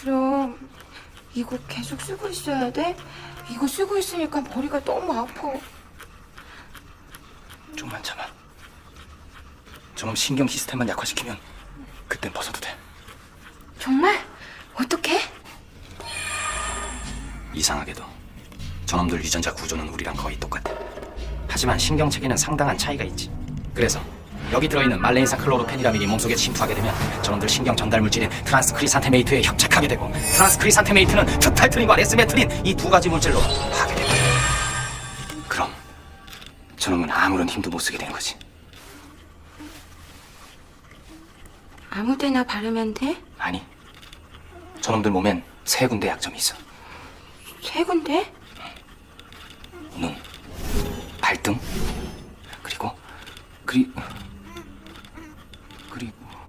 그럼 이거 계속 쓰고 있어야 돼? 이거 쓰고 있으니까 머리가 너무 아파. 좀만 참아. 저놈 신경 시스템만 약화시키면 그땐 벗어도 돼. 정말? 어떻게? 이상하게도 저놈들 유전자 구조는 우리랑 거의 똑같아. 하지만 신경 체계는 상당한 차이가 있지. 그래서 여기 들어있는 말레인산 클로로페니라민이 몸속에 침투하게 되면 저놈들 신경 전달 물질인 트란스크리산테메이트에 협착하게 되고 트란스크리산테메이트는 트탈트린과 레스메트린 이 두 가지 물질로 파괴되고 그럼 저놈은 아무런 힘도 못 쓰게 되는 거지. 아무 데나 바르면 돼? 아니, 저놈들 몸엔 세 군데 약점이 있어. 세 군데? 눈, 발등, 그리고 그리 good evening.